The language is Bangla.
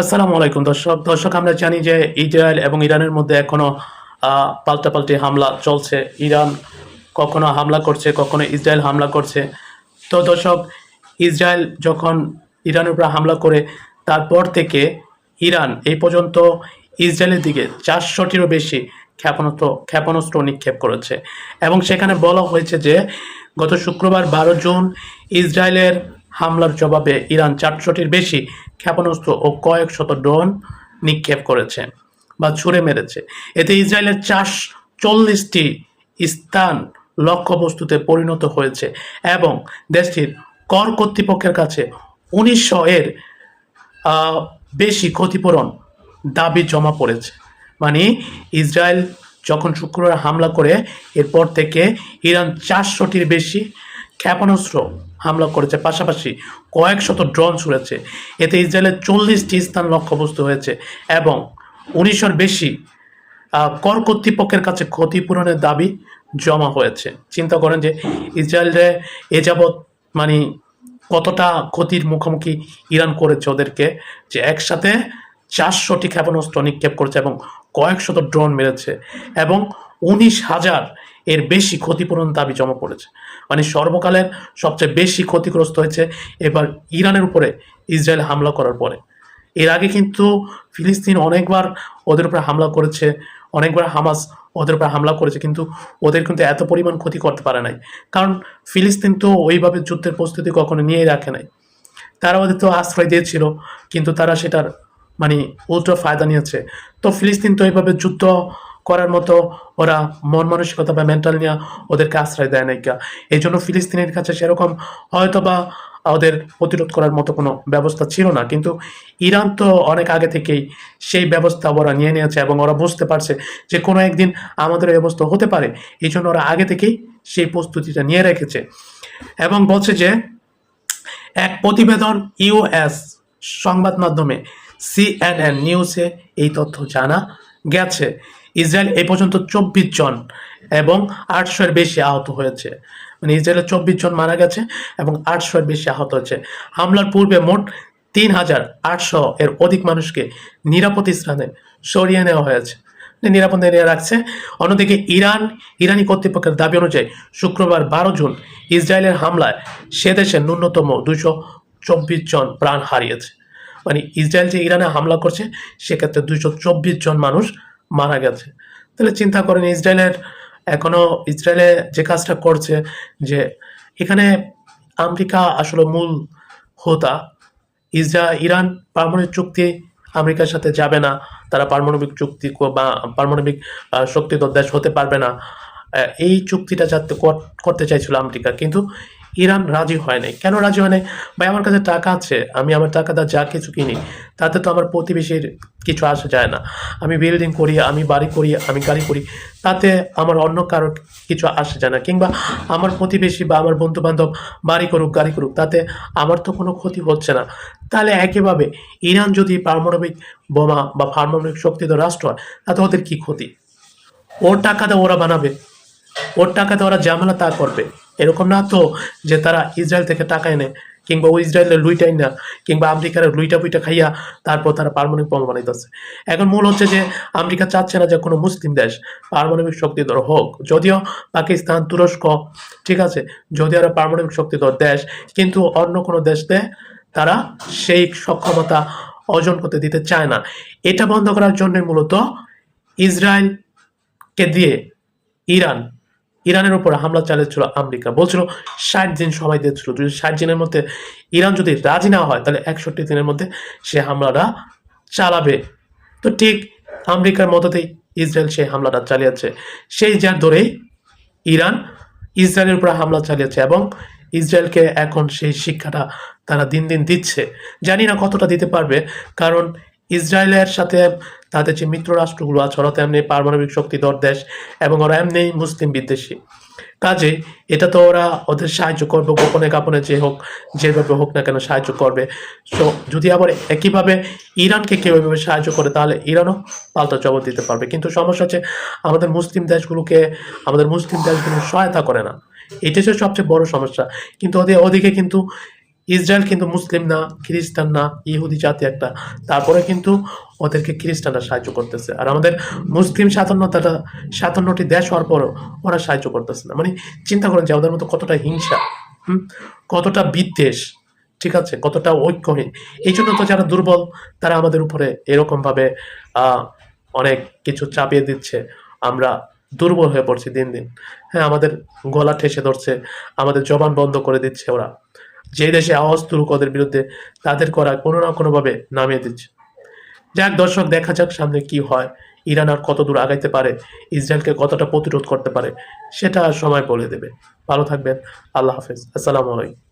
আসসালামু আলাইকুম। দর্শক দর্শক আমরা জানি যে ইসরায়েল এবং ইরানের মধ্যে এখনও আহ, পাল্টাপাল্টি হামলা চলছে। ইরান কখনো হামলা করছে কখনো ইসরায়েল হামলা করছে। তো দর্শক ইসরায়েল যখন ইরানের উপর হামলা করে তারপর থেকে ইরান এই পর্যন্ত ইসরায়েলের দিকে চারশোটিরও বেশি ক্ষেপণাস্ত্র ক্ষেপণাস্ত্র নিক্ষেপ করেছে। এবং সেখানে বলা হয়েছে যে গত শুক্রবার বারো জুন ইসরায়েলের হামলার জবাবে ইরান চারশোটির বেশি ক্ষেপণাস্ত্র ও কয়েক শত ড্রোন নিক্ষেপ করেছে বা ছুড়ে মেরেছে। এতে ইসরায়েলের চাষ চল্লিশটি স্থান লক্ষ্যবস্তুতে পরিণত হয়েছে এবং দেশটির কর কর্তৃপক্ষের কাছে উনিশশো এর বেশি ক্ষতিপূরণ দাবি জমা পড়েছে। মানে ইসরায়েল যখন শুক্রবার হামলা করে, এরপর থেকে ইরান চারশোটির বেশি ক্ষেপণাস্ত্র হামলা করেছে। পাশাপাশি কয়েক শত ড্রোন ছুড়েছে। এতে ইসরায়েলের চল্লিশটি স্থান লক্ষ্যবস্তু হয়েছে এবং উনিশশোর বেশি কর কর্তৃপক্ষের কাছে ক্ষতিপূরণের দাবি জমা হয়েছে। চিন্তা করেন যে ইসরায়েলে এ যাবৎ মানে কতটা ক্ষতির মুখোমুখি ইরান করেছে ওদেরকে যে একসাথে চারশোটি ক্ষেপণাস্ত্র নিক্ষেপ করেছে এবং কয়েকশত ড্রোন মেরেছে এবং উনিশ হাজার এর বেশি ক্ষতিপূরণ দাবি জমা পড়েছে। মানে সর্বকালের সবচেয়ে বেশি ক্ষতিগ্রস্ত হয়েছে এবার ইরানের উপরে ইসরায়েল হামলা করার পরে। এর আগে কিন্তু ফিলিস্তিন অনেকবার ওদের উপরে হামলা করেছে, অনেকবার হামাস ওদের উপরে হামলা করেছে, কিন্তু ওদের কিন্তু এত পরিমাণ ক্ষতি করতে পারে নাই। কারণ ফিলিস্তিন তো ওইভাবে যুদ্ধের প্রস্তুতি কখনো নিয়েই রাখে নাই। তারা ওদের তো আশ্রয় দিয়েছিল, কিন্তু তারা সেটার মানে উল্টো ফায়দা নিয়েছে। তো ফিলিস্তিন তো এইভাবে যুদ্ধ করার মতো ওরা মন মানসিকতা বা মেন্টাল নিয়ে ওদেরকে আশ্রয় দেয় নাইকা এই জন্য ফিলিস্তিনের কাছে সেরকম হয়তো বা ওদের প্রতিরোধ করার মতো কোনো ব্যবস্থা ছিল না। কিন্তু ইরান তো অনেক আগে থেকেই সেই ব্যবস্থা ওরা নিয়ে নিয়েছে এবং ওরা বুঝতে পারছে যে কোনো একদিন আমাদের এই অবস্থা হতে পারে। এই জন্য ওরা আগে থেকেই সেই প্রস্তুতিটা নিয়ে রেখেছে এবং বলছে যে এক প্রতিবেদন ইউএস সংবাদ মাধ্যমে সিএনএন নিউজে এই তথ্য জানা গেছে। ইসরায়েল এ পর্যন্ত চব্বিশ জন এবং আটশো এর বেশি আহত হয়েছে। মানে ইসরায়েলের চব্বিশ জন মারা গেছে এবং আটশো এর বেশি আহত হয়েছে। হামলার পূর্বে মোট তিন হাজার আটশো এর অধিক মানুষকে নিরাপদ স্থানে সরিয়ে নেওয়া হয়েছে। নিরাপদ এরিয়া রাখছে। অন্যদিকে ইরান, ইরানি কর্তৃপক্ষের দাবি অনুযায়ী শুক্রবার বারো জুন ইসরায়েলের হামলায় সে দেশে ন্যূনতম দুশো চব্বিশ জন প্রাণ হারিয়েছে। মানে ইসরায়েল যে ইরানে হামলা করছে, সেক্ষেত্রে দুইশো চব্বিশ জন মানুষ মারা গেছে। তাহলে চিন্তা করেন, ইসরায়েলের এখনও ইসরায়েলে যে কাজটা করছে, যে এখানে আমেরিকা আসলে মূল হোতা, ইসরা, ইরান পারমাণবিক চুক্তি আমেরিকার সাথে যাবে না, তারা পারমাণবিক চুক্তি বা পারমাণবিক শক্তিধর দেশ হতে পারবে না। এই চুক্তিটা যাতে করতে চাইছিল আমেরিকা, কিন্তু ইরান রাজি হয় নাই। কেন রাজি হয় নাই? ভাই, আমার কাছে টাকা আছে, আমি আমার টাকা দা যা কিছু কিনি, তাতে তো আমার প্রতিবেশীর কিছু আসে যায় না। আমি বিল্ডিং করি, আমি বাড়ি করি, আমি গাড়ি করি, তাতে আমার অন্য কারোর কিছু আসে যায় না। কিংবা আমার প্রতিবেশী বা আমার বন্ধু বান্ধব বাড়ি করুক, গাড়ি করুক, তাতে আমার তো কোনো ক্ষতি হচ্ছে না। তাহলে একইভাবে ইরান যদি পারমাণবিক বোমা বা পারমাণবিক শক্তিধর রাষ্ট্র হয়, তাতে ওদের কী ক্ষতি? ওর টাকাতে ওরা বানাবে। ওর টাকাতে ওরা ঝামেলা তা করবে। এরকম না তো যে তারা ইসরায়েল থেকে টাকা এনে কিংবা ওই ইসরায়েলের লুইটাই না কিংবা আমেরিকার লুইটা পুইটা খাইয়া তারপর তারা পারমাণবিক বোমা বানাইতেছে এখন মূল হচ্ছে যে আমেরিকা চাচ্ছে না যে কোনো মুসলিম দেশ পারমাণবিক শক্তিধর হোক। যদিও পাকিস্তান, তুরস্ক, ঠিক আছে যদিও ওরা পারমাণবিক শক্তিধর দেশ, কিন্তু অন্য কোনো দেশে তারা সেই সক্ষমতা অর্জন করতে দিতে চায় না। এটা বন্ধ করার জন্য মূলত ইসরায়েলকে দিয়ে ইরান ইরানের উপর হামলা চালিয়েছিল আমেরিকা। বলছিল, ষাট দিন সময় দিয়েছিল। যদি ষাট দিনের মধ্যে ইরান যদি রাজি না হয়, তাহলে একষট্টি দিনের মধ্যে সে হামলাটা চালাবে। তো ঠিক আমেরিকার মতোতেই ইসরায়েল সেই হামলাটা চালিয়েছে। সেই যার ধরেই ইরান ইসরায়েলের উপর হামলা চালিয়েছে এবং ইসরায়েলকে এখন সেই শিক্ষাটা তারা দিন দিন দিচ্ছে। জানি না কতটা দিতে পারবে, কারণ ইসরায়েলের সাথে তাদের যে মিত্র রাষ্ট্রগুলো আছে, ওরা তো এমনি পারমাণবিক শক্তিধর দেশ এবং ওরা এমনি মুসলিম বিদ্বেষী। কাজে এটা তো ওরা ওদের সাহায্য করবে, গোপনে কাপনে যে হোক, যেভাবে হোক না কেন সাহায্য করবে। সো যদি আবার একইভাবে ইরানকে কেউ এভাবে সাহায্য করে, তাহলে ইরানও পাল্টা জবাব দিতে পারবে। কিন্তু সমস্যা হচ্ছে আমাদের মুসলিম দেশগুলোকে, আমাদের মুসলিম দেশগুলো সহায়তা করে না। এটা হচ্ছে সবচেয়ে বড় সমস্যা। কিন্তু ওদের, ওদিকে কিন্তু ইসরায়েল কিন্তু মুসলিম না খ্রিস্টান না ইহুদি জাতি একটা। তারপরে কিন্তু ওদেরকে খ্রিস্টানরা সাহায্য করতেছে। আর আমাদের মুসলিম স্বাধীনতাটা সাতান্নটি দেশ হওয়ার পরও ওরা সাহায্য করতেছে না। মানে চিন্তা করেন যে ওদের মতো কতটা হিংসা কতটা বিদ্বেষ ঠিক আছে? কতটা ঐক্যহীন। এই জন্য তো যারা দুর্বল তারা আমাদের উপরে এরকম ভাবে আহ, অনেক কিছু চাপিয়ে দিচ্ছে। আমরা দুর্বল হয়ে পড়ছি দিন দিন। হ্যাঁ আমাদের গলা ঠেসে ধরছে আমাদের জবান বন্ধ করে দিচ্ছে ওরা। যে দেশে আওয়াজ কদের বিরুদ্ধে তাদের করা কোনো না কোনোভাবে নামিয়ে দিচ্ছে। যাক, দর্শক, দেখা যাক সামনে কি হয়। ইরান আর কত দূর আগাইতে পারে? ইসরায়েলকে কতটা প্রতিরোধ করতে পারে? সেটা সময় বলে দেবে। ভালো থাকবেন। আল্লাহ হাফেজ। আসসালামু আলাইকুম।